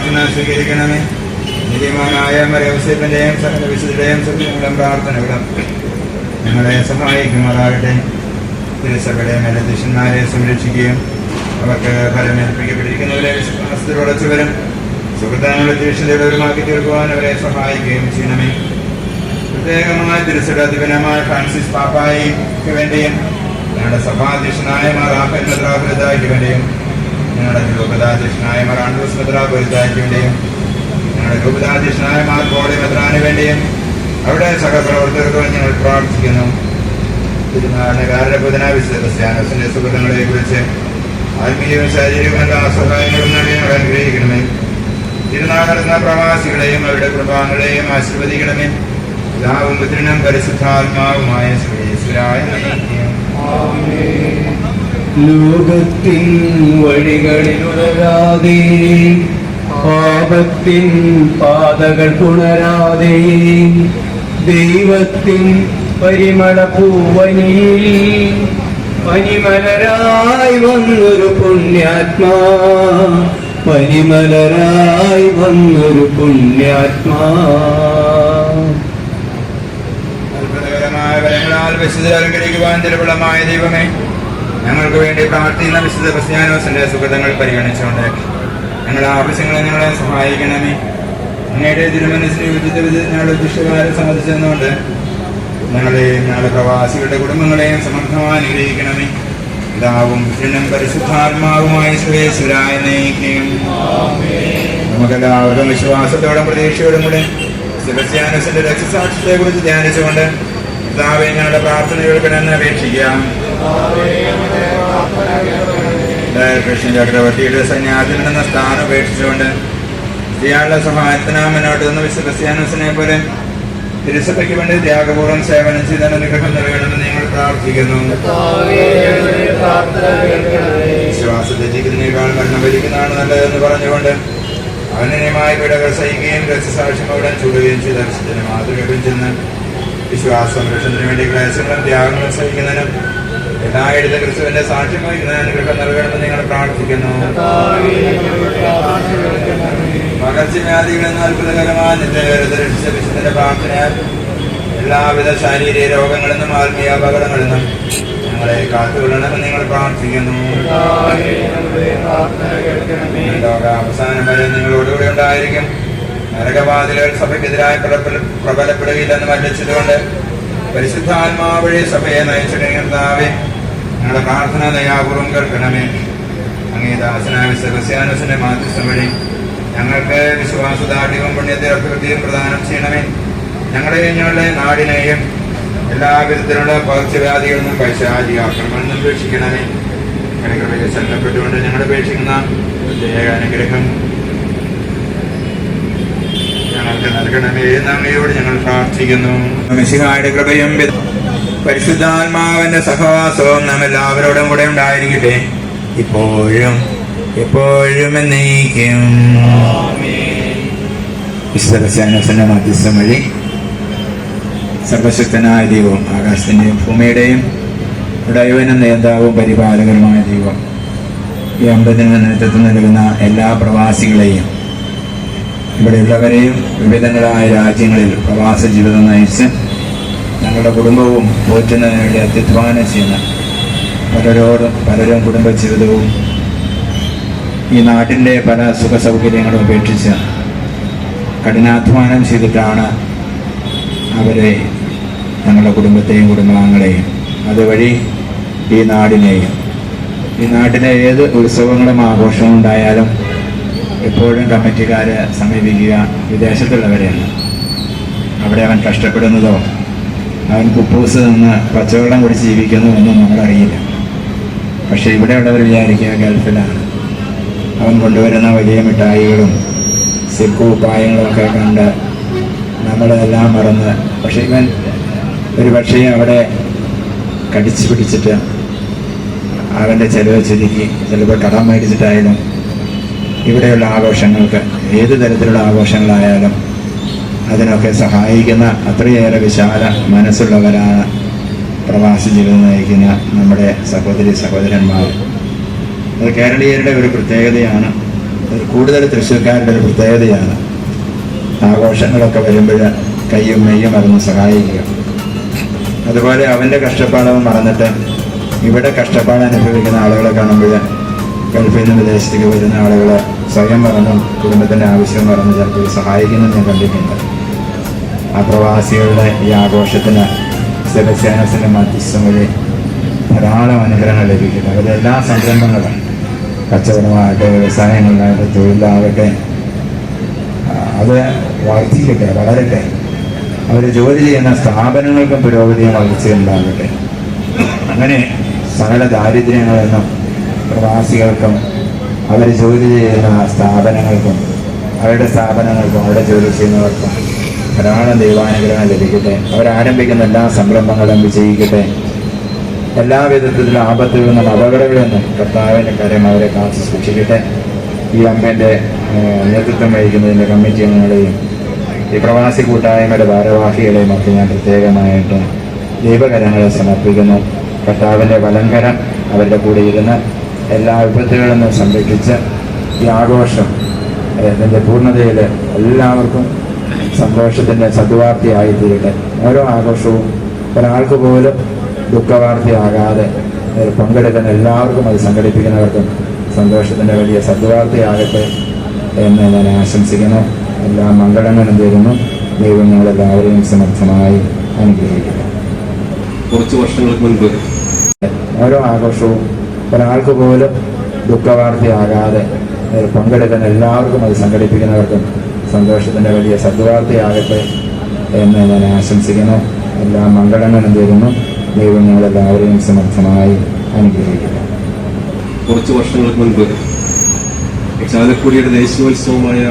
പ്രാർത്ഥന സ്വീകരിക്കണമേ. നിര്യമാനായ മരവസ്യത്തിന്റെയും സകല വിശുദ്ധയുടെയും സത്യങ്ങളും പ്രാർത്ഥനകളും ഞങ്ങളെ സഹായിക്കുമാറാകട്ടെ. തിരുസഭയുടെ മേലധ്യക്ഷന്മാരെ സംരക്ഷിക്കുകയും അവർക്ക് ഫലമേൽപ്പിക്കപ്പെട്ടിരിക്കുന്നവരെ വിശ്വാസത്തിലുടച്ചവരും സുഹൃത്താനുള്ള തീക്ഷണതയുള്ളവരുമാക്കി തീർക്കുവാൻ അവരെ സഹായിക്കുകയും ചെയ്യണമേ. പ്രത്യേകമായ തിരുസടാധിപനമായ ഫ്രാൻസിസ് പാപ്പായിക്ക് വേണ്ടിയും ഞങ്ങളുടെ സഭാധ്യക്ഷനായ മാറാപ്പൻ മെത്രാപുരതായ്ക്ക് വേണ്ടിയും ഞങ്ങളുടെ രൂപതാധ്യക്ഷനായ മറാണ്ടൂസ് മെത്ര മെത്രാപുരതായ്ക്ക് വേണ്ടിയും ഞങ്ങളുടെ രൂപതാധ്യക്ഷനായ മാർ കോളി മെത്രാന് വേണ്ടിയും അവിടെ സഹപ്രവർത്തകർക്ക് ഞങ്ങൾ പ്രാർത്ഥിക്കുന്നു. തിരുനാളിന് കാരണബുധന സുഖങ്ങളെ കുറിച്ച് ആത്മീയവും ശാരീരികവും എല്ലാ സഹായങ്ങളും ഞങ്ങൾ അനുഗ്രഹിക്കണമേ. തിരുനാൾ നടത്തുന്ന പ്രവാസികളെയും അവരുടെ കുടുംബാംഗങ്ങളെയും ആശീർവദിക്കണമേ. പിതാവും പുത്രനും പരിശുദ്ധാത്മാവുമായ ശ്രീശ്വരായ ലോകത്തിൻ വഴികളിലുണരാതെ പാപത്തിൻ പാതകൾ പുണരാതെ ദൈവത്തിൻ പരിമള പൂവനി പനിമലരായി വന്നൊരു പുണ്യാത്മാ പരിമലരായി വന്നൊരു പുണ്യാത്മാ. അത്ഭുതകരമായ ഫലങ്ങളാൽ വിശുദ്ധ അലങ്കരിക്കുവാൻ ദൈവമേ ഞങ്ങൾക്ക് വേണ്ടി പ്രാർത്ഥിക്കുന്ന വിശുദ്ധ ക്രിസ്ത്യാനോസിന്റെ സുഹൃതങ്ങൾ പരിഗണിച്ചുകൊണ്ട് ഞങ്ങളുടെ ആവശ്യങ്ങളെ ഞങ്ങളെ സഹായിക്കണമേ. അങ്ങയുടെ തിരുമനസിന് വിധ ഞങ്ങളുടെ ദുഷ്ടകാരെ സംബന്ധിച്ചെന്നുകൊണ്ട് ഞങ്ങളെയും ഞങ്ങളുടെ പ്രവാസികളുടെ കുടുംബങ്ങളെയും സമർത്ഥമായി അനുഗ്രഹിക്കണമേ. പിതാവും പുത്രനും പരിശുദ്ധാത്മാവുമായ സുരേശ്വരായ നയിക്കുകയും നമുക്കെല്ലാവർക്കും വിശ്വാസത്തോടും പ്രതീക്ഷയോടും കൂടെ സെബസ്ത്യാനസിന്റെ കുറിച്ച് ധ്യാനിച്ചുകൊണ്ട് പിതാവെ ഞങ്ങളുടെ പ്രാർത്ഥനകൾക്കിടെന്ന് അപേക്ഷിക്കാം. കൃഷ്ണ ചക്രവർത്തിയുടെ സന്യാസിൽ നിന്ന് സ്ഥാനം ഉപേക്ഷിച്ചുകൊണ്ട് ഇയാളുടെ സഹായത്തിനാ മുന്നോട്ട് നിന്ന് വിശുദ്ധ ക്രിസ്ത്യാനോസിനെ പോലെ തിരുസഭയ്ക്ക് വേണ്ടി ത്യാഗപൂർവം സേവനം ചെയ്ത അനുഗ്രഹം നൽകണമെന്ന് ഞങ്ങൾ പ്രാർത്ഥിക്കുന്നു. വിശ്വാസത്തെ ജീവിതത്തിനേക്കാൾ മരണം ഭരിക്കുന്നതാണ് നല്ലതെന്ന് പറഞ്ഞുകൊണ്ട് അനന്യമായ പിടകൾ സഹിക്കുകയും രക്തസാക്ഷ്യം അവിടെ ചൂടുകയും ചെയ്ത വിശുദ്ധന് മാതൃകയും ചെന്ന് വിശ്വാസ സംരക്ഷണത്തിന് വേണ്ടി ക്ലേശങ്ങളും ത്യാഗങ്ങളും സഹിക്കുന്നതിനും എല്ലായിടത്തും ക്രിസ്തുവിന്റെ സാക്ഷ്യമായി അനുഗ്രഹം നൽകണമെന്ന് ഞങ്ങൾ പ്രാർത്ഥിക്കുന്നു. പകർച്ചവ്യാധികളെന്ന് അത്ഭുതകരമായ നിത്യകരത രക്ഷിച്ച വിശുദ്ധന്റെ പ്രാർത്ഥനയാൽ എല്ലാവിധ ശാരീരിക രോഗങ്ങളിൽ നിന്നും ആത്മീയ അപകടങ്ങളിൽ നിന്നും ഞങ്ങളെ കാത്തുകൊള്ളണമെന്ന് നിങ്ങൾ പ്രാർത്ഥിക്കുന്നു. ലോക അവസാനം വരെ നിങ്ങളോടുകൂടെ ഉണ്ടായിരിക്കും. നരകവാതിലുകൾ സഭയ്ക്കെതിരായി പ്രബല- പ്രബലപ്പെടുകയില്ലെന്ന് മല്ലിച്ചതുകൊണ്ട് പരിശുദ്ധാത്മാവ് വഴി സഭയെ നയിച്ചിടങ്ങാവേ ഞങ്ങളുടെ പ്രാർത്ഥന ദയാപൂർവം കേൾക്കണമേ. അങ്ങേ ദാസനായ സെബസ്യാനസിന്റെ മാധ്യസ്ഥം വഴി ഞങ്ങൾക്ക് വിശ്വാസദാഠ്യവും പുണ്യത്തെ അഭിവൃദ്ധിയും പ്രദാനം ചെയ്യണമേ. ഞങ്ങളെയും ഞങ്ങളുടെ നാടിനെയും എല്ലാ വിധത്തിലുള്ള പകർച്ചവ്യാധികളിൽ നിന്നും പൈശാചിക ആക്രമണം ഉപേക്ഷിക്കണമേ കൃപയെ ശരണപ്പെട്ടുകൊണ്ട് ഞങ്ങൾ ഉപേക്ഷിക്കുന്ന പ്രത്യേക അനുഗ്രഹം ഞങ്ങൾക്ക് നൽകണമേ. എന്ന് അങ്ങയോട് ഞങ്ങൾ പ്രാർത്ഥിക്കുന്നു. കൃപയും സഹവാസവും നാം എല്ലാവരോടും കൂടെ ഉണ്ടായിരിക്കട്ടെ. ഇപ്പോഴും എപ്പോഴും എന്നേക്കും. വിശുദ്ധ മധ്യസ്ഥം വഴി സർവശക്തനായ ദൈവം ആകാശത്തിന്റെയും ഭൂമിയുടെയും ഉടയവനും നേതാവും പരിപാലകരുമായ ദൈവം ഈ അമ്പതിന് നേതൃത്വം നൽകുന്ന എല്ലാ പ്രവാസികളെയും ഇവിടെയുള്ളവരെയും വിവിധങ്ങളായ രാജ്യങ്ങളിൽ പ്രവാസ ജീവിതം നയിച്ച് ഞങ്ങളുടെ കുടുംബവും പോറ്റുന്നതിന് വേണ്ടി അത്യുധ്വാനം ചെയ്യുന്ന പലരോടും പലരും കുടുംബ ജീവിതവും ഈ നാട്ടിന്റെ പല സുഖ സൗകര്യങ്ങളും ഉപേക്ഷിച്ച് കഠിനാധ്വാനം ചെയ്തിട്ടാണ് അവരെ ഞങ്ങളുടെ കുടുംബത്തെയും കുടുംബാംഗങ്ങളെയും അതുവഴി ഈ നാടിനെയും ഈ നാട്ടിലെ ഏത് ഉത്സവങ്ങളും ആഘോഷവും ഉണ്ടായാലും എപ്പോഴും കമ്മിറ്റിക്കാരെ സമീപിക്കുക വിദേശത്തുള്ളവരെയാണ് അവിടെ അവൻ കഷ്ടപ്പെടുന്നതോ അവൻ കുപ്പൂസ് നിന്ന് പച്ചവെള്ളം കുടിച്ച് ജീവിക്കുന്നു എന്നും നമ്മളറിയില്ല. പക്ഷേ ഇവിടെയുള്ളവർ വിചാരിക്കുക ഗൾഫിലാണ്. അവൻ കൊണ്ടുവരുന്ന വലിയ മിഠായികളും സിക്കു ഉപ്പായങ്ങളൊക്കെ കണ്ട് നമ്മളെല്ലാം മറന്ന് പക്ഷേ ഇവൻ ഒരു പക്ഷേ അവിടെ കടിച്ചു പിടിച്ചിട്ട് അവന്റെ ചിലവ് ചുരുക്കി ചിലപ്പോൾ കടം മേടിച്ചിട്ടായാലും ഇവിടെയുള്ള ആഘോഷങ്ങൾക്ക് ഏത് തരത്തിലുള്ള ആഘോഷങ്ങളായാലും അതിനൊക്കെ സഹായിക്കുന്ന അത്രയേറെ വിശാല മനസ്സുള്ളവരാണ് പ്രവാസി ജീവിതം നയിക്കുന്ന നമ്മുടെ സഹോദരി സഹോദരന്മാർ. അത് കേരളീയരുടെ ഒരു പ്രത്യേകതയാണ്. അത് കൂടുതൽ തൃശ്ശൂർക്കാരുടെ ഒരു പ്രത്യേകതയാണ്. ആഘോഷങ്ങളൊക്കെ വരുമ്പോൾ കയ്യും മെയ്യും മറന്ന് സഹായിക്കുക. അതുപോലെ അവന്റെ കഷ്ടപ്പാടവൻ മറന്നിട്ട് ഇവിടെ കഷ്ടപ്പാട് അനുഭവിക്കുന്ന ആളുകളെ കാണുമ്പോൾ ഗൾഫിൽ നിന്ന് വിദേശത്തേക്ക് വരുന്ന ആളുകളെ സ്വയം പറഞ്ഞും കുടുംബത്തിന്റെ ആവശ്യം പറഞ്ഞ് ചിലപ്പോൾ സഹായിക്കുന്നത് ഞാൻ കണ്ടിട്ടുണ്ട്. ആ പ്രവാസികളുടെ ഈ ആഘോഷത്തിന് സെബസ്യാനസിന്റെ മധ്യസ്ഥം വഴി ധാരാളം അനുഗ്രഹങ്ങൾ ലഭിക്കുന്നു. അവരുടെ എല്ലാ സംരംഭങ്ങളും കച്ചവടമാകട്ടെ വ്യവസായങ്ങളാകട്ടെ തൊഴിലാകട്ടെ അത് വർദ്ധിക്കട്ടെ വളരട്ടെ. അവർ ജോലി ചെയ്യുന്ന സ്ഥാപനങ്ങൾക്കും പുരോഗതിയും വളർച്ചയുണ്ടാകട്ടെ അങ്ങനെ സകല ദാരിദ്ര്യങ്ങളിൽ നിന്നും പ്രവാസികൾക്കും അവർ ജോലി ചെയ്യുന്ന സ്ഥാപനങ്ങൾക്കും അവരുടെ സ്ഥാപനങ്ങൾക്കും അവിടെ ജോലി ചെയ്യുന്നവർക്കും ധാരാളം ദൈവാനുഗ്രഹം ലഭിക്കട്ടെ. അവരാരംഭിക്കുന്ന എല്ലാ സംരംഭങ്ങളും വിജയിക്കട്ടെ. എല്ലാ വിധത്തിലും ആപത്തിൽ നിന്നും അപകടങ്ങളിൽ നിന്നും കർത്താവിന്റെ കാര്യം അവരെ കാത്തു സൂക്ഷിക്കട്ടെ. ഈ അമ്മേന്റെ നേതൃത്വം വഹിക്കുന്നതിന്റെ കമ്മിറ്റി അംഗങ്ങളെയും ഈ പ്രവാസി കൂട്ടായ്മയുടെ ഭാരവാഹികളെയും ഒക്കെ ഞാൻ പ്രത്യേകമായിട്ട് ദൈവകരങ്ങളെ സമർപ്പിക്കുന്നു. കർത്താവിന്റെ വലങ്കരം അവരുടെ കൂടെ ഇരുന്ന് എല്ലാ വിപത്തുകളിൽ നിന്നും സംരക്ഷിച്ച് ഈ ആഘോഷം ഇതിന്റെ പൂർണതയിൽ എല്ലാവർക്കും സന്തോഷത്തിന്റെ സദ്വാർത്തയായി തീരട്ടെ. ഓരോ ആഘോഷവും ഒരാൾക്ക് പോലും ദുഃഖവാർത്തയാകാതെ പങ്കെടുക്കുന്ന എല്ലാവർക്കും അത് സംഘടിപ്പിക്കുന്നവർക്കും സന്തോഷത്തിന്റെ വലിയ സദ്വാർത്തയാകട്ടെ എന്ന് ഞാൻ ആശംസിക്കുന്നു. എല്ലാ മംഗളങ്ങളും തരുന്നു ദൈവങ്ങളെല്ലാവരെയും സമർത്ഥമായി അനുഗ്രഹിക്കുന്നു കുറച്ച് വർഷങ്ങൾക്ക് മുൻപ് ഓരോ ആഘോഷവും ഒരാൾക്ക് പോലും ദുഃഖവാർത്തയാകാതെ പങ്കെടുക്കുന്ന എല്ലാവർക്കും അത് സംഘടിപ്പിക്കുന്നവർക്കും സന്തോഷത്തിന്റെ വലിയ സദ്വാർത്തയാകട്ടെ എന്ന് ഞാൻ ആശംസിക്കുന്നു. എല്ലാ മംഗളങ്ങളും തരുന്നു. ദൈവം ഞങ്ങളെല്ലാവരെയും സമർത്ഥമായി അനുഗ്രഹിക്കുന്നു കുറച്ച് വർഷങ്ങൾക്ക് മുൻപ് ചാലക്കുടിയുടെ ദേശീയോത്സവമായ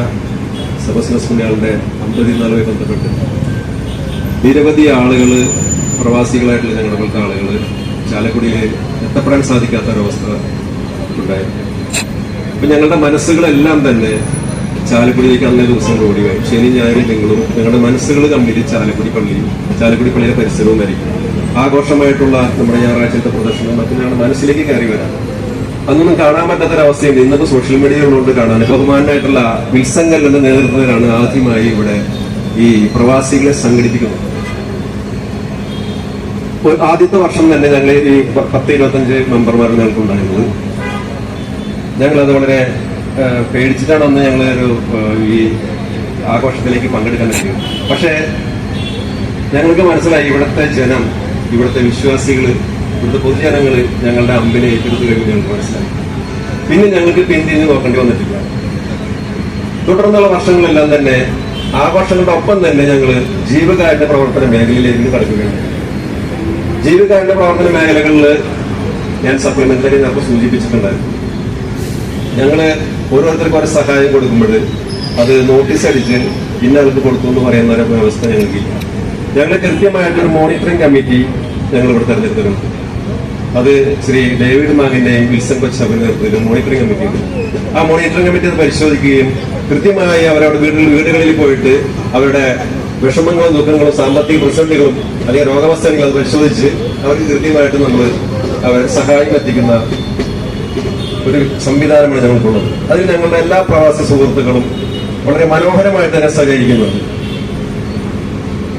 സബസ്നസ്മുനിയാളുടെ അമ്പതിനാളുമായി ബന്ധപ്പെട്ട് നിരവധി ആളുകൾ പ്രവാസികളായിട്ടുള്ള ഞങ്ങളുടെ ആളുകൾ ചാലക്കുടിയിൽ എത്തപ്പെടാൻ സാധിക്കാത്ത ഒരവസ്ഥ ഉണ്ടായിരുന്നു. അപ്പൊ ഞങ്ങളുടെ മനസ്സുകളെല്ലാം തന്നെ ചാലക്കുടിയിലേക്ക് അന്നേ ദിവസം ഓടിവായി ശനി ഞായറും നിങ്ങളും ഞങ്ങളുടെ മനസ്സുകൾ കമ്മിലി ചാലക്കുടി പള്ളിയും ചാലക്കുടി പള്ളിയുടെ പരിസരവും ആയിരിക്കും. ആഘോഷമായിട്ടുള്ള നമ്മുടെ ഞായറാഴ്ചത്തെ പ്രദർശനം മറ്റും ഞങ്ങളുടെ മനസ്സിലേക്ക് കയറി വരാം. അന്നൊന്നും കാണാൻ പറ്റാത്തൊരവസ്ഥയുണ്ട്. ഇന്നിപ്പോ സോഷ്യൽ മീഡിയകളിലോട്ട് കാണാൻ ബഹുമാനായിട്ടുള്ള വിൽസങ്കലിന്റെ നേതൃത്വത്തിലാണ് ആദ്യമായി ഇവിടെ ഈ പ്രവാസികളെ സംഘടിപ്പിക്കുന്നത്. ആദ്യത്തെ വർഷം തന്നെ ഞങ്ങൾ ഈ പത്ത് ഇരുപത്തഞ്ച് മെമ്പർമാർ ഞങ്ങൾക്ക് ഉണ്ടായിരുന്നത്. ഞങ്ങൾ അത് വളരെ പേടിച്ചിട്ടാണ് അന്ന് ഞങ്ങൾ ഒരു ഈ ആഘോഷത്തിലേക്ക് പങ്കെടുക്കാൻ കഴിയും പക്ഷേ ഞങ്ങൾക്ക് മനസ്സിലായി ഇവിടുത്തെ ജനം ഇവിടുത്തെ വിശ്വാസികൾ ഇവിടുത്തെ പൊതുജനങ്ങൾ ഞങ്ങളുടെ അമ്പിനെ ഏറ്റെടുത്ത് കഴിഞ്ഞ് ഞങ്ങൾക്ക് മനസ്സിലായി. പിന്നെ ഞങ്ങൾക്ക് പിന്തിരിഞ്ഞ് നോക്കേണ്ടി വന്നിട്ടില്ല. തുടർന്നുള്ള വർഷങ്ങളെല്ലാം തന്നെ ആഘോഷങ്ങളുടെ ഒപ്പം തന്നെ ഞങ്ങൾ ജീവകാരുണ്യ പ്രവർത്തന മേഖലയിലേക്ക് കടക്കുകയാണ്. ജീവകാരുണ്യ പ്രവർത്തന മേഖലകളിൽ ഞാൻ സപ്ലിമെന്ററി നമുക്ക് സൂചിപ്പിച്ചിട്ടുണ്ടായിരുന്നു ഞങ്ങൾ ഓരോരുത്തർക്കും ഓരോ സഹായം കൊടുക്കുമ്പോൾ അത് നോട്ടീസ് അടിച്ച് ഇന്ന ആൾക്ക് കൊടുത്തു എന്ന് പറയുന്ന ഒരു വ്യവസ്ഥ ഞങ്ങൾക്കില്ല ഞങ്ങൾ കൃത്യമായിട്ടൊരു മോണിറ്ററിംഗ് കമ്മിറ്റി ഞങ്ങൾ ഇവിടെ തെരഞ്ഞെടുത്തിട്ടുണ്ട്. അത് ശ്രീ ഡേവിഡ് മാങ്ങിന്റെയും വിൽസൺ കൊച്ചവന്റെ നേതൃത്വത്തിൽ മോണിറ്ററിംഗ് കമ്മിറ്റി ഉണ്ട്. ആ മോണിറ്ററിംഗ് കമ്മിറ്റി അത് പരിശോധിക്കുകയും കൃത്യമായി അവരവിടെ വീടുകളിൽ പോയിട്ട് അവരുടെ വിഷമങ്ങളും ദുഃഖങ്ങളും സാമ്പത്തിക പ്രതിസന്ധികളും അല്ലെങ്കിൽ രോഗാവസ്ഥകളും പരിശോധിച്ച് അവർക്ക് കൃത്യമായിട്ട് നമ്മൾ അവരെ സഹായം എത്തിക്കുന്ന ഒരു സംവിധാനമാണ് ഞങ്ങൾക്കുള്ളത്. അതിൽ ഞങ്ങളുടെ എല്ലാ പ്രവാസി സുഹൃത്തുക്കളും വളരെ മനോഹരമായി തന്നെ സഹകരിക്കുന്നുണ്ട്.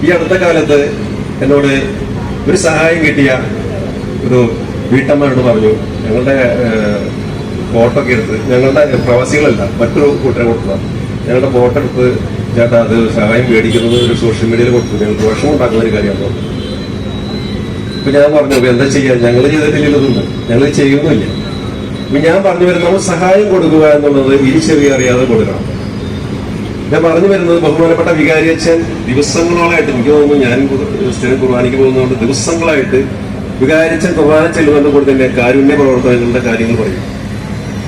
ഈ അടുത്ത കാലത്ത് എന്നോട് ഒരു സഹായം കിട്ടിയ ഒരു വീട്ടമ്മയോട് പറഞ്ഞു ഞങ്ങളുടെ ഫോട്ടോ ഒക്കെ എടുത്ത് ഞങ്ങളുടെ പ്രവാസികളല്ല മറ്റൊരു കൂട്ടരെ കൊടുത്തതാണ് ഞങ്ങളുടെ ഫോട്ടോ എടുത്ത് ചേട്ടാ അത് സഹായം മേടിക്കുന്നത് ഒരു സോഷ്യൽ മീഡിയയിൽ കൊടുത്തു ഞങ്ങൾക്ക് ദോഷം ഉണ്ടാക്കുന്ന ഒരു കാര്യമാണ് ഇപ്പൊ ഞാൻ പറഞ്ഞു "അപ്പൊ എന്താ ചെയ്യാ? ഞങ്ങൾ ചെയ്തിട്ടില്ലെന്നൊന്നും ഞങ്ങൾ ചെയ്യുന്നില്ല ഇപ്പൊ ഞാൻ പറഞ്ഞു വരുന്നത് നമ്മൾ സഹായം കൊടുക്കുക എന്നുള്ളത് തിരിച്ചറിയ അറിയാതെ കൊടുക്കണം. ഞാൻ പറഞ്ഞു വരുന്നത് ബഹുമാനപ്പെട്ട വികാരിയച്ഛൻ ദിവസങ്ങളോളായിട്ട് എനിക്ക് തോന്നുന്നു ഞാൻ സ്ഥിരം കുർബാനയ്ക്ക് പോകുന്നതുകൊണ്ട് ദിവസങ്ങളായിട്ട് വികാരിയച്ഛൻ കുർബാന ചെല്ലുമെന്ന് കൊടുത്തിന്റെ കാരുണ്യ പ്രവർത്തനങ്ങളുടെ കാര്യങ്ങൾ പറയും.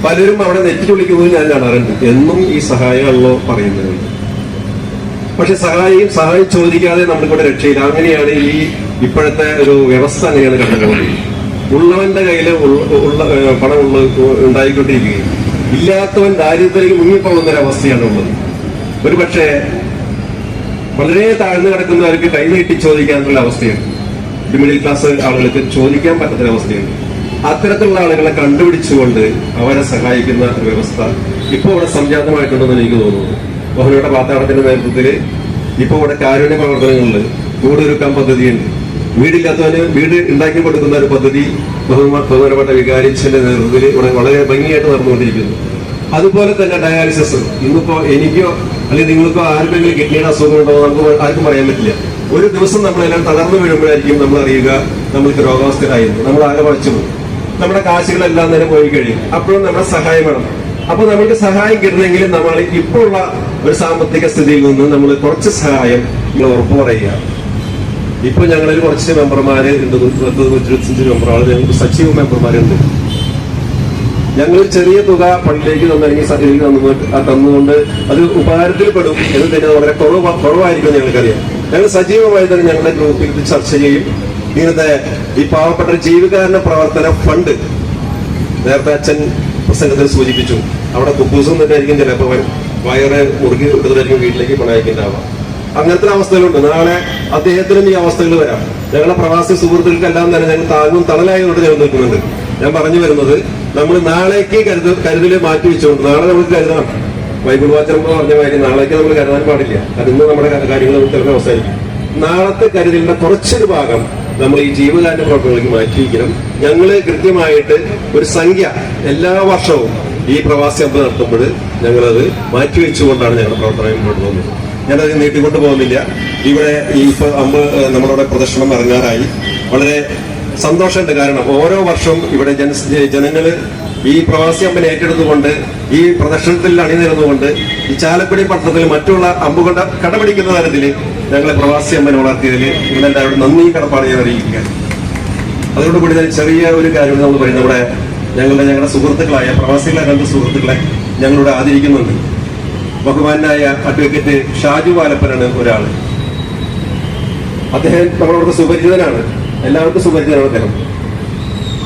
പലരും അവിടെ നെറ്റ് വിളിക്കുന്നത് ഞാൻ കാണാറുണ്ട്. എന്നും ഈ സഹായമല്ലോ പറയുന്നത്. പക്ഷെ സഹായം സഹായം ചോദിക്കാതെ നമ്മൾക്കൂടെ രക്ഷയില്ല. അങ്ങനെയാണ് ഈ ഇപ്പോഴത്തെ ഒരു വ്യവസ്ഥ അങ്ങനെയാണ് കണ്ടുപോകുന്നത് ഉള്ളവന്റെ കയ്യിൽ ഉള്ള പണം ഉള്ള ഉണ്ടായിക്കൊണ്ടിരിക്കുകയും ഇല്ലാത്തവൻ ദാരിദ്ര്യത്തിലേക്ക് മുങ്ങിപ്പോകുന്ന ഒരു അവസ്ഥയാണ് ഉള്ളത്. ഒരു പക്ഷേ വളരെ താഴ്ന്നു കിടക്കുന്നവർക്ക് കൈ നീട്ടി ചോദിക്കാനുള്ള അവസ്ഥയാണ്. മിഡിൽ ക്ലാസ് ആളുകൾക്ക് ചോദിക്കാൻ പറ്റാത്തൊരവസ്ഥയുണ്ട് അത്തരത്തിലുള്ള ആളുകളെ കണ്ടുപിടിച്ചുകൊണ്ട് അവരെ സഹായിക്കുന്ന ഒരു വ്യവസ്ഥ ഇപ്പോൾ അവിടെ സംജാതമായിട്ടുണ്ടെന്ന് എനിക്ക് തോന്നുന്നു. ബഹുലയുടെ പാത്താടത്തിന്റെ നേതൃത്വത്തിൽ ഇപ്പോൾ ഇവിടെ കാരുണ്യ പ്രവർത്തനങ്ങളിൽ വീടൊരുക്കാൻ പദ്ധതിയുണ്ട്. വീടില്ലാത്തവന് വീട് ഉണ്ടാക്കി കൊടുക്കുന്ന ഒരു പദ്ധതി ബഹുമാ- ബഹുമാനപ്പെട്ട വികാരിച്ചന്റെ നേതൃത്വത്തിൽ ഇവിടെ വളരെ ഭംഗിയായിട്ട് നടന്നുകൊണ്ടിരിക്കുന്നു. അതുപോലെ തന്നെ ഡയാലിസിസ്. ഇന്നിപ്പോ എനിക്കോ അല്ലെങ്കിൽ നിങ്ങൾക്കോ ആർക്കെങ്കിലും കിഡ്നിയുടെ അസുഖം ഉണ്ടോ നമുക്ക് ആർക്കും പറയാൻ പറ്റില്ല. ഒരു ദിവസം നമ്മളെല്ലാം തളർന്നു വീഴുമ്പോഴായിരിക്കും നമ്മൾ അറിയുക നമ്മൾക്ക് രോഗാവസ്ഥരായിരുന്നു നമ്മൾ ആകെ വച്ചു നമ്മുടെ കാശുകളെല്ലാം തന്നെ പോയി കഴിയും അപ്പോഴും നമ്മുടെ സഹായം വേണം. അപ്പൊ നമ്മൾക്ക് സഹായം കിട്ടണമെങ്കിൽ നമ്മൾ ഇപ്പോൾ ഉള്ള ഒരു സാമ്പത്തിക സ്ഥിതിയിൽ നിന്ന് നമ്മൾ കുറച്ച് സഹായം നിങ്ങൾ ഉറപ്പു പറയുക. ഇപ്പൊ ഞങ്ങളിൽ കുറച്ച് മെമ്പർമാര് ഉണ്ട്. പത്ത് ഇരുപത്തഞ്ച് മെമ്പറുകൾ ഞങ്ങൾക്ക് സജീവ മെമ്പർമാരുണ്ട്. ഞങ്ങൾ ചെറിയ തുക പള്ളിയിലേക്ക് തന്നെ ഇതിലേക്ക് തന്നുകൊണ്ട് ആ തന്നുകൊണ്ട് അത് ഉപകാരത്തിൽ പെടും എന്ന് തന്നെ വളരെ കുറവ് കുറവായിരിക്കും ഞങ്ങൾക്കറിയാം. ഞങ്ങൾ സജീവമായി തന്നെ ഞങ്ങളുടെ ഗ്രൂപ്പിൽ ചർച്ച ചെയ്യും. ഇങ്ങനത്തെ ഈ പാവപ്പെട്ട ജീവകാരണ പ്രവർത്തന ഫണ്ട് നേരത്തെ അച്ഛൻ പ്രസംഗത്തിൽ സൂചിപ്പിച്ചു. അവിടെ കുബൂസും തന്നെ ആയിരിക്കും ചിലപ്പോൾ വ- വയറ് മുറുകി എടുത്തിട്ടായിരിക്കും വീട്ടിലേക്ക് പണയക്കുണ്ടാവുക അങ്ങനത്തെ അവസ്ഥകളുണ്ട് നാളെ അദ്ദേഹത്തിനും ഈ അവസ്ഥകൾ വരാം. ഞങ്ങളെ പ്രവാസി സുഹൃത്തുക്കൾക്കെല്ലാം തന്നെ ഞങ്ങൾ താങ്ങും തണലായതുകൊണ്ട് ഞങ്ങൾ നിൽക്കുന്നുണ്ട്. ഞാൻ പറഞ്ഞു വരുന്നത് നമ്മൾ നാളേക്ക് കരുതൽ കരുതൽ മാറ്റി വെച്ചുകൊണ്ട് നാളെ നമുക്ക് കരുതണം. ബൈബിൾ വാചനം പറഞ്ഞ കാര്യം നാളേക്ക് നമ്മൾ കരുതാൻ പാടില്ല. അത് ഇന്ന് നമ്മുടെ കാര്യങ്ങൾ നമുക്ക് അവസ്ഥയായിരിക്കും നാളത്തെ കരുതലിന്റെ കുറച്ചൊരു ഭാഗം നമ്മൾ ഈ ജീവകാരുണ്യ പ്രവർത്തനങ്ങളിലേക്ക് മാറ്റിയിരിക്കണം. ഞങ്ങൾ കൃത്യമായിട്ട് ഒരു സംഖ്യ എല്ലാ വർഷവും ഈ പ്രവാസി അമ്പ നടത്തുമ്പോൾ ഞങ്ങളത് മാറ്റിവെച്ചുകൊണ്ടാണ് ഞങ്ങളുടെ പ്രവർത്തനം മുന്നോട്ട് പോകുന്നത്. ഞാനത് നീട്ടിക്കൊണ്ട് പോകുന്നില്ല. ഇവിടെ ഈ ഇപ്പൊ അമ്പ് നമ്മളവിടെ പ്രദർശനം ഇറങ്ങാറായി. വളരെ സന്തോഷമുണ്ട്. കാരണം ഓരോ വർഷവും ഇവിടെ ജന ജനങ്ങൾ ഈ പ്രവാസി അമ്പനെ ഏറ്റെടുത്തുകൊണ്ട് ഈ പ്രദർശനത്തിൽ അണിനിരുന്നുകൊണ്ട് ഈ ചാലക്കുടി പട്ടണത്തിൽ മറ്റുള്ള അമ്പുകളുടെ കടപിടിക്കുന്ന തരത്തിൽ ഞങ്ങളെ പ്രവാസി അമ്പനെ വളർത്തിയതിൽ എല്ലാവരും നന്ദി കടപ്പാട് ഞാൻ അറിയിക്കുക അതോടുകൂടി ചെറിയ ഒരു കാര്യം നമ്മൾ പറയുന്നത്. നമ്മുടെ ഞങ്ങളുടെ ഞങ്ങളുടെ സുഹൃത്തുക്കളായ പ്രവാസികളെ രണ്ട് സുഹൃത്തുക്കളെ ഞങ്ങളിവിടെ ആദരിക്കുന്നുണ്ട്. ബഹുമാനായ അഡ്വക്കേറ്റ് ഷാജു വാലപ്പനാണ് ഒരാൾ അദ്ദേഹം നമ്മളവിടുത്തെ സുപരിചിതനാണ്. എല്ലാവർക്കും സുപരിചിതനാണ് അദ്ദേഹം.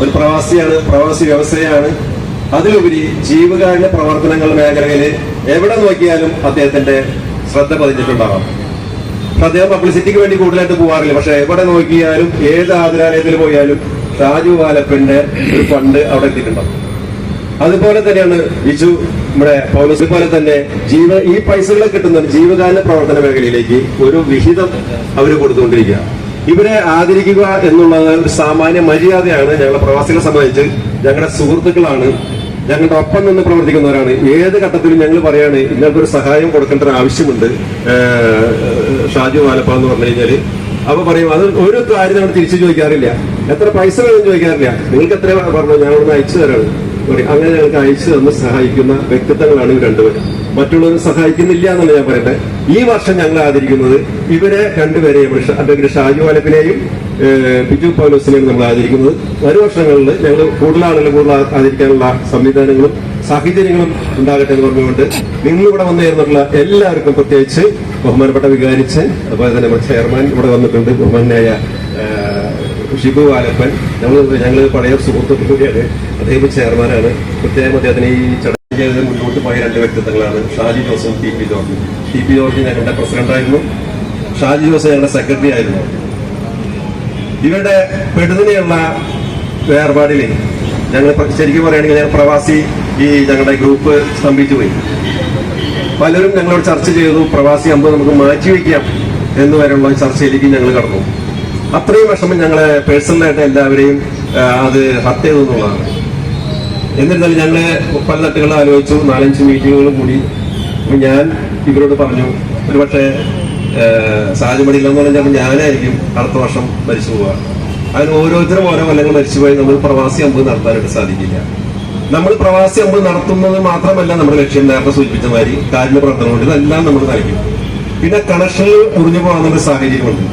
ഒരു പ്രവാസിയാണ് പ്രവാസി വ്യവസായമാണ് അതിലുപരി ജീവകാരുണ്യ പ്രവർത്തനങ്ങൾ മേഖലയിൽ എവിടെ നോക്കിയാലും അദ്ദേഹത്തിന്റെ ശ്രദ്ധ പതിഞ്ഞിട്ടുണ്ടാവാം. അദ്ദേഹം പബ്ലിസിറ്റിക്ക് വേണ്ടി കൂടുതലായിട്ട് പോകാറില്ല പക്ഷെ എവിടെ നോക്കിയാലും ഏത് ആതുരാലയത്തിൽ പോയാലും ഷാജു വാലപ്പന്റെ ഒരു ഫണ്ട് അവിടെ എത്തിയിട്ടുണ്ടാവും അതുപോലെ തന്നെയാണ് ബിജു നമ്മുടെ പൗലോസ്. പോലെ തന്നെ ജീവ ഈ പൈസകളെ കിട്ടുന്ന ജീവകാല പ്രവർത്തന മേഖലയിലേക്ക് ഒരു വിഹിതം അവർ കൊടുത്തുകൊണ്ടിരിക്കുക. ഇവരെ ആദരിക്കുക എന്നുള്ളത് ഒരു സാമാന്യ മര്യാദയാണ് ഞങ്ങളെ പ്രവാസികളെ സംബന്ധിച്ച്. ഞങ്ങളുടെ സുഹൃത്തുക്കളാണ്. ഞങ്ങളുടെ ഒപ്പം നിന്ന് പ്രവർത്തിക്കുന്നവരാണ്. ഏത് ഘട്ടത്തിലും ഞങ്ങൾ പറയാണ് ഇങ്ങനൊരു സഹായം കൊടുക്കേണ്ട ഒരു ആവശ്യമുണ്ട്. ഷാജു വാലപ്പ എന്ന് പറഞ്ഞു കഴിഞ്ഞാൽ അപ്പൊ പറയും അത് ഒരു കാര്യം നമ്മൾ തിരിച്ചു ചോദിക്കാറില്ല. എത്ര പൈസ വേണം ചോദിക്കാറില്ല. നിങ്ങൾക്ക് എത്ര പറഞ്ഞു ഞാൻ അവിടുന്ന് അയച്ചു തരാണ്. അങ്ങനെ ഞങ്ങൾക്ക് അയച്ചു തന്ന് സഹായിക്കുന്ന വ്യക്തിത്വങ്ങളാണ് ഇവർ രണ്ടുപേരും. മറ്റുള്ളവർ സഹായിക്കുന്നില്ല എന്നല്ല ഞാൻ പറയട്ടെ. ഈ വർഷം ഞങ്ങൾ ആദരിക്കുന്നത് ഇവരെ രണ്ടുപേരെയും അല്ലെങ്കിൽ ഷാജു വാലപ്പിനെയും ഏഹ്, ബിജു പൗലോസിനെയും നമ്മൾ ആദരിക്കുന്നത്. വരും വർഷങ്ങളിൽ ഞങ്ങൾ കൂടുതൽ കൂടുതൽ ആദരിക്കാനുള്ള സംവിധാനങ്ങളും സാഹചര്യങ്ങളും ഉണ്ടാകട്ടെ എന്ന് പറഞ്ഞുകൊണ്ട് നിങ്ങൾ ഇവിടെ വന്നു ചേർന്നിട്ടുള്ള എല്ലാവർക്കും പ്രത്യേകിച്ച് ബഹുമാനപ്പെട്ട വികാരിച്ച് അതുപോലെ തന്നെ നമ്മുടെ ചെയർമാൻ ഇവിടെ വന്നിട്ടുണ്ട് ബഹുമാനായ ഷിബു ആലപ്പൻ ഞങ്ങൾ ഞങ്ങൾ പഴയ സുഹൃത്തുക്കൾ കൂടിയാണ്. അദ്ദേഹം ചെയർമാനാണ്. പ്രത്യേകം അദ്ദേഹത്തിന് ഈ ചടങ്ങ് മുന്നോട്ട് പോയ രണ്ട് വ്യക്തിത്വങ്ങളാണ് ഷാജി ജോസും ടി പി ജോർജും. ടി പി ജോർജ് ഞങ്ങളുടെ പ്രസിഡന്റായിരുന്നു ഷാജി ജോസ് ഞങ്ങളുടെ സെക്രട്ടറി ആയിരുന്നു. ഇവരുടെ പെടുതിനെയുള്ള വേർപാടിൽ ഞങ്ങൾ ശരിക്കും പറയുകയാണെങ്കിൽ ഞങ്ങൾ പ്രവാസി ഈ ഞങ്ങളുടെ ഗ്രൂപ്പ് സ്തംഭിച്ചു പോയി. പലരും ഞങ്ങളോട് ചർച്ച ചെയ്തു പ്രവാസി അമ്പത് നമുക്ക് മാറ്റിവെക്കാം എന്ന് വരെയുള്ള ചർച്ചയിലേക്ക് ഞങ്ങൾ കടന്നു. അത്രയും വിഷമം ഞങ്ങളെ പേഴ്സണലായിട്ട് എല്ലാവരെയും അത് ഹത്യ ചെയ്തു എന്നുള്ളതാണ്. എന്നിരുന്നാലും ഞങ്ങൾ പല തട്ടുകൾ ആലോചിച്ചു നാലഞ്ച് മീറ്റിങ്ങുകളും കൂടി. ഞാൻ ഇവരോട് പറഞ്ഞു ഒരു പക്ഷേ സാധ്യമടിയില്ലെന്ന് പറഞ്ഞാൽ ഞാനായിരിക്കും അടുത്ത വർഷം മരിച്ചു പോവുക. അതിന് ഓരോരുത്തരും ഓരോ കൊല്ലങ്ങൾ മരിച്ചുപോയി നമ്മൾ പ്രവാസി അമ്പത് നടത്താനായിട്ട് സാധിക്കില്ല. നമ്മൾ പ്രവാസി അമ്പ് നടത്തുന്നത് മാത്രമല്ല നമ്മുടെ ലക്ഷ്യം. നേരത്തെ സൂചിപ്പിച്ച മാതിരി കാരുണ്യ പ്രവർത്തനമുണ്ട് ഇതെല്ലാം നമ്മൾ നയിക്കും പിന്നെ കണക്ഷനിൽ മുറിഞ്ഞു പോകുന്ന സാഹചര്യമുണ്ട്.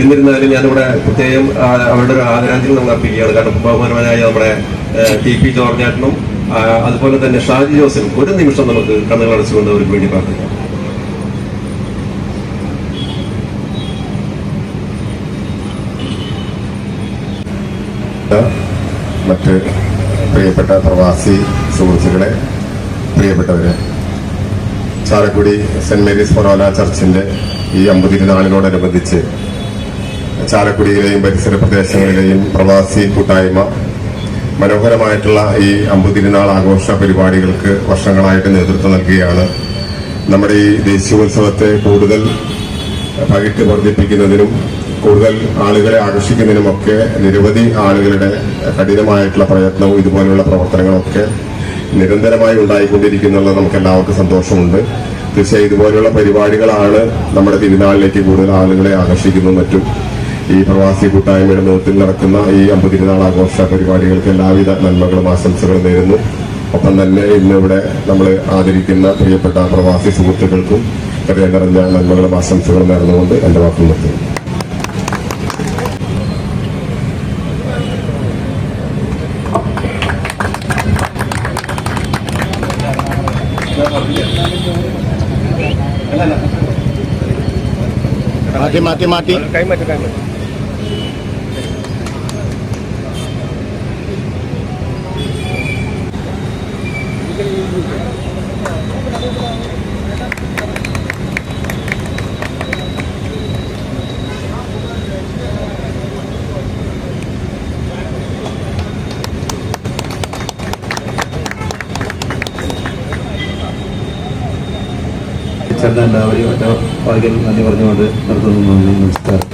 എന്നിരുന്നാലും ഞാനിവിടെ പ്രത്യേകം അവരുടെ ഒരു ആദരാഞ്ജലി നമ്മൾ അർപ്പിക്കുകയാണ്. കാരണം ബഹുമാനമായ നമ്മുടെ ടി പി ജോർജാട്ടനും അതുപോലെ തന്നെ ഷാജി ജോസഫും ഒരു നിമിഷം നമുക്ക് കണ്ണുകൾ അടച്ചുകൊണ്ട് അവർക്ക് വേണ്ടി പ്രാർത്ഥിക്കാം. മറ്റ് പ്രിയപ്പെട്ട പ്രവാസി സുഹൃത്തുക്കളെ പ്രിയപ്പെട്ടവരെ ചാലക്കുടി സെന്റ് മേരീസ് ഫൊറോല ചർച്ചിന്റെ ഈ അമ്പതിരുനാളിനോടനുബന്ധിച്ച് ചാലക്കുടിയിലെയും പരിസര പ്രദേശങ്ങളിലെയും പ്രവാസി കൂട്ടായ്മ മനോഹരമായിട്ടുള്ള ഈ അമ്പതിരുനാൾ ആഘോഷ പരിപാടികൾക്ക് വർഷങ്ങളായിട്ട് നേതൃത്വം നൽകുകയാണ്. നമ്മുടെ ഈ ദേശീയോത്സവത്തെ കൂടുതൽ പകിട്ട് വർദ്ധിപ്പിക്കുന്നതിനും കൂടുതൽ ആളുകളെ ആകർഷിക്കുന്നതിനുമൊക്കെ നിരവധി ആളുകളുടെ കഠിനമായിട്ടുള്ള പ്രയത്നവും ഇതുപോലെയുള്ള പ്രവർത്തനങ്ങളൊക്കെ നിരന്തരമായി ഉണ്ടായിക്കൊണ്ടിരിക്കുന്നുള്ളത് നമുക്ക് എല്ലാവർക്കും സന്തോഷമുണ്ട്. തീർച്ചയായും ഇതുപോലെയുള്ള പരിപാടികളാണ് നമ്മുടെ തിരുനാളിലേക്ക് കൂടുതൽ ആളുകളെ ആകർഷിക്കുന്നതും മറ്റും. ഈ പ്രവാസി കൂട്ടായ്മയുടെ നേതൃത്വത്തിൽ നടക്കുന്ന ഈ അമ്പതിരുനാൾ ആഘോഷ പരിപാടികൾക്ക് എല്ലാവിധ നന്മകളും ആശംസകളും നേരുന്നു. ഒപ്പം തന്നെ ഇന്ന് ഇവിടെ നമ്മൾ ആദരിക്കുന്ന പ്രിയപ്പെട്ട പ്രവാസി സുഹൃത്തുക്കൾക്കും ഹൃദയം നിറഞ്ഞ നന്മകളും ആശംസകളും നേർന്നുകൊണ്ട് എന്റെ വാക്കുകൾ നിർത്തുന്നു. മാറ്റി മാറ്റി മാറ്റി. ചേർന്ന എല്ലാവരെയും ഒറ്റ വാക്കിൽ നന്ദി പറഞ്ഞുകൊണ്ട് നിർത്തുന്നു. നന്ദി നമസ്കാരം.